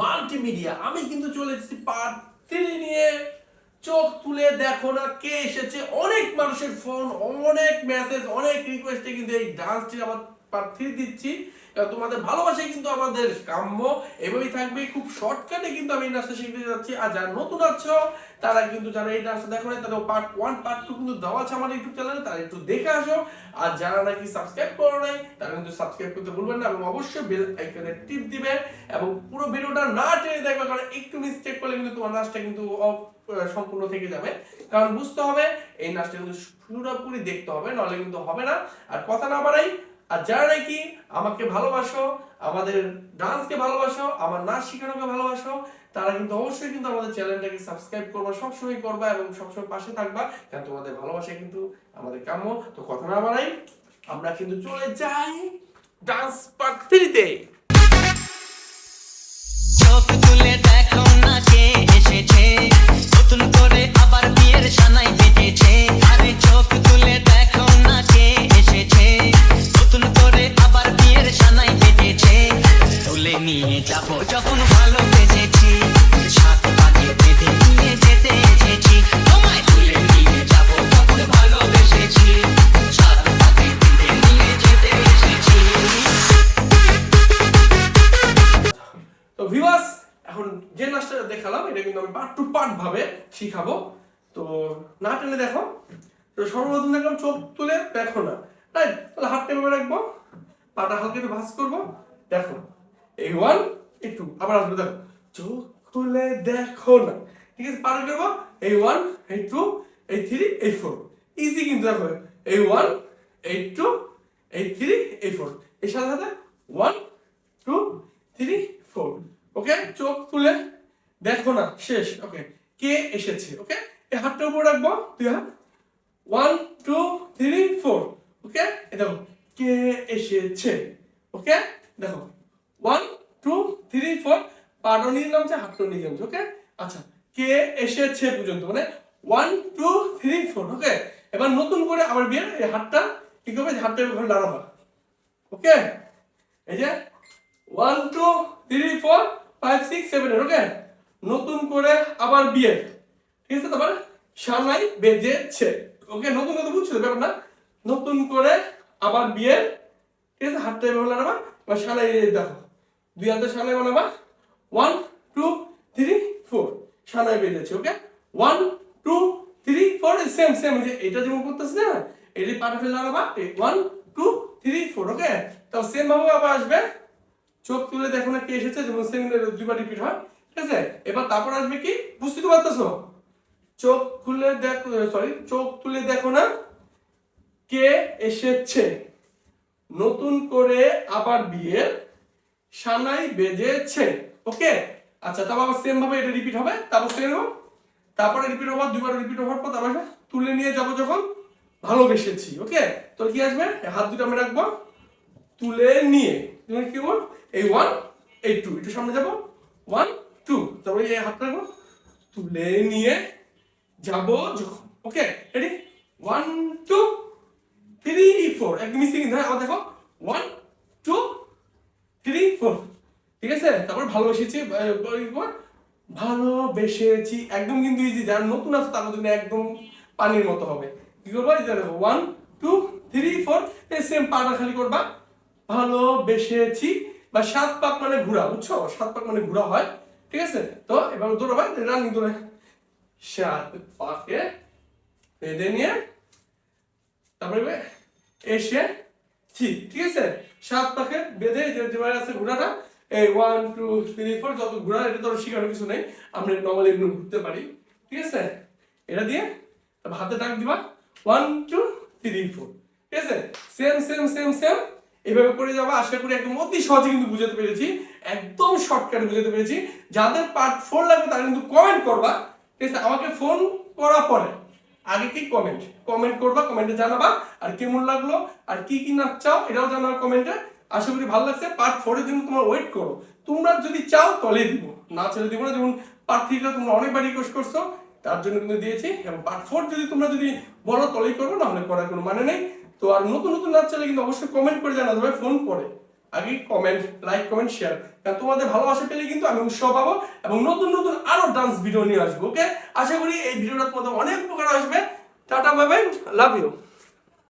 Multimedia আমি কিন্তু চলে এসেছি পার্ট নিয়ে। চোখ তুলে দেখো না কে এসেছে। অনেক মানুষের ফোন অনেক মেসেজ অনেক রিকোয়েস্টে কিন্তু এই ডান্সটি আবার পার্ট থ্রি দিচ্ছি তোমাদের ভালোবাসাই কিন্তু আমাদের কাম্য, এভাবেই থাকবে। খুব শর্টকাটে কিন্তু আমি এই নাচটা শিখতে যাচ্ছি। আর যারা নতুন আছো, তারা কিন্তু যারা এই নাচটা দেখো না তারা পার্ট ওয়ান পার্ট টু কিন্তু দেওয়া আছে আমার ইউটিউব চ্যানেলে তারা একটু দেখে আসো। আর যারা নাকি সাবস্ক্রাইব করো নাই, তারা কিন্তু সাবস্ক্রাইব করতে ভুলবেন না এবং অবশ্যই বেল আইকনে টিপ দিবে এবং পুরো ভিডিওটা না টেনে দেখবে, কারণ একটু মিস্টেক করলে কিন্তু তোমার নাচটা কিন্তু সম্পূর্ণ থেকে যাবে। কারণ বুঝতে হবে, এই নাচটা কিন্তু পুরোপুরি দেখতে হবে নাহলে কিন্তু হবে না। আর কথা না বাড়াই আর যারা নাকি আমাকে ভালোবাসো, আমাদের ডান্সকে ভালোবাসো, আমার নাচ শেখানোকে ভালোবাসো, তারা কিন্তু অবশ্যই কিন্তু আমাদের চ্যানেলটাকে সাবস্ক্রাইব করবা, সবসময় করবা এবং সবসময় পাশে থাকবা, কারণ তোমাদের ভালোবাসা কিন্তু আমাদের কাম্য। তো কথা না বাড়াই, আমরা কিন্তু চলে যাই ডান্স পার্ট থ্রিতে ভিউয়ার্স এখন যে নাচটা দেখালাম, এটা কিন্তু আমি পার্ট টু পার্ট ভাবে শিখাবো। তো না টেনে দেখো। তো সর্বপ্রথম দেখলাম চোখ তুলে দেখো না। তাই, তাহলে হাত টেপে রাখব। পাটা হালকা একটু ভাঁজ করব। দেখো। এই ওয়ান এই টু আবার আসবে, দেখো। চোখ খুলে দেখো না। ঠিক আছে পার করব এই ওয়ান এই টু এই থ্রি এই ফোর ইজি কিন্তু, দেখো। এই ওয়ান এই টু এই থ্রি এই ফোর এর সাথে সাথে ওয়ান চোখ তুলে দেখো না, শেষ ওকে কে এসেছে ওকে এই হাতটা উপর রাখব, দুই হাত। One two three four okay দেখো, কে এসেছে ওকে দেখো ওয়ান টু থ্রি ফোর পাটা নিয়ে নামছে হাতটা নিয়ে নামছে ওকে আচ্ছা কে এসেছে পর্যন্ত মানে one two three four okay এবার নতুন করে আবার বিয়ে, এই হাতটা, কি করবে? যে হাতটা এভাবে দাঁড়াবা ওকে এই যে one two three four five six seven okay নতুন করে আবার বিয়ে। ঠিক আছে, তারপর সামলাই বেজেছে ওকে নতুন নতুন বুঝছ ব্যাপার না নতুন করে আবার বিয়ে। ঠিক আছে, হাতটা এভাবে বানাবা এবার সালাই দেখো। দুই হাতে সালাই বানাবা। ওয়ান টু থ্রি ফোর সালাই বেজেছে okay one two three four same same এটা যেমন করতেছে না এটি পাটা ফেলে দাঁড়াবা one two three four okay তাও সেম ভাবে আবার আসবে। চোখ তুলে দেখো না কে এসেছে, যেমন সেকেন্ডের দুইবার রিপিট হয়, ঠিক আছে? এবার তারপর আসবে কি? বুঝতে তো পারতেছো? চোখ খুলে দেখো সরি চোখ তুলে দেখো না কে এসেছে। নতুন করে আবার বিয়ে সানাই বেজেছে। ওকে? আচ্ছা তারপর আবার সেম ভাবে এটা রিপিট হবে, তারপর সেম তারপরে রিপিট হওয়ার, দুবার রিপিট হওয়ার পর তারপর তুলে নিয়ে যাব যখন ভালোবেসেছি, ওকে? তো কি আসবে? হাত দুটো আমি রাখব। তুলে নিয়ে। তুমি কি বল এই ওয়ান এই টু একটু সামনে যাব। ওয়ান টু তারপরে এই হাত রাখব তুলে নিয়ে যাব যখন। Okay ready one two three four একদম মিসিং হ্যাঁ আবার দেখো। ওয়ান টু থ্রি ফোর ঠিক আছে? তারপর ভালোবেসেছি ভালোবেসেছি। একদম কিন্তু ইজি যারা নতুন আছে, তার জন্য একদম পানির মতো হবে। কি করব? One two three four same পাটা খালি করবা। ভালোবেসেছি বা সাত পাক মানে ঘোরা বুঝছ? সাত পাক মানে ঘোরা হয়, ঠিক আছে? তো এবার দৌড়াবা রানিং দৌড়ে সাত পাকে বেঁধে নিয়ে তারপরে এসে ছি ঠিক আছে? সাত পাকে বেঁধে যেভাবে আছে ঘোড়াটা, এই ওয়ান টু থ্রি ফোর যত ঘোড়া, এটা তো শেখানোর কিছু নেই। আমরা নর্মালি এগুলো ঘুরতে পারি, ঠিক আছে? এটা দিয়ে হাতে টাক দিবা ওয়ান টু থ্রি ফোর ঠিক আছে? সেম সেম সেম সেম এভাবে করে যাবা, আশা করি একদম অতি সহজে কিন্তু বুঝাতে পেরেছি। একদম শর্টকাটে বুঝাতে পেরেছি। যাদের পার্ট ফোর লাগবে তারা কিন্তু কমেন্ট করবা। ঠিক আছে, আমাকে ফোন করার পরে আগে কি কমেন্ট কমেন্ট করবা কমেন্টে জানাবা আর কেমন লাগল আর কি কি না চাও এটাও জানাবা কমেন্টে আশা করি ভালো লাগছে। পার্ট ফোরের জন্য তোমরা ওয়েট করো। তোমরা যদি চাও তাহলে দিব। না চাইলে দিব না। যেমন পার্ট থ্রিটা তোমরা অনেকবার রিকোয়েস্ট করছ, তার জন্য কিন্তু দিয়েছি। এবং পার্ট ফোর যদি তোমরা যদি বলো তলেই করব না হলে করার কোনো মানে নেই। তো আর নতুন নতুন নাচ চাইলে কিন্তু অবশ্যই কমেন্ট করে জানাতে হবে ফোন করে। আগে কমেন্ট লাইক কমেন্ট শেয়ার কারণ তোমাদের ভালোবাসা পেলে কিন্তু আমি উৎসাহ পাবো এবং নতুন নতুন আরও ডান্স ভিডিও নিয়ে আসব ওকে আশা করি এই ভিডিওটা তোমাদের অনেক উপকার আসবে। Tata bye love you